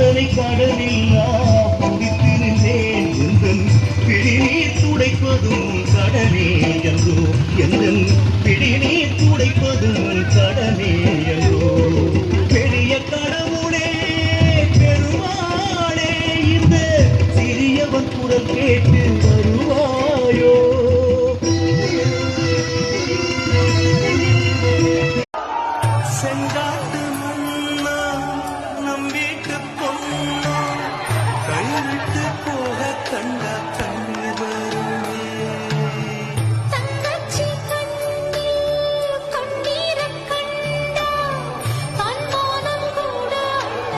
சிந்தனை கடலில்லாம் குடித்திருந்தேன் எந்தன் பிடிநீர் துடைப்பதும் கடலே என்றோ எந்தன் பிடிநீர் துடைப்பதும் கடலே என்றோ பெரிய கடவுளே பெருமாளே இந்த சிறியவன் குரல் கேட்டு வருவாயோ? சென்றா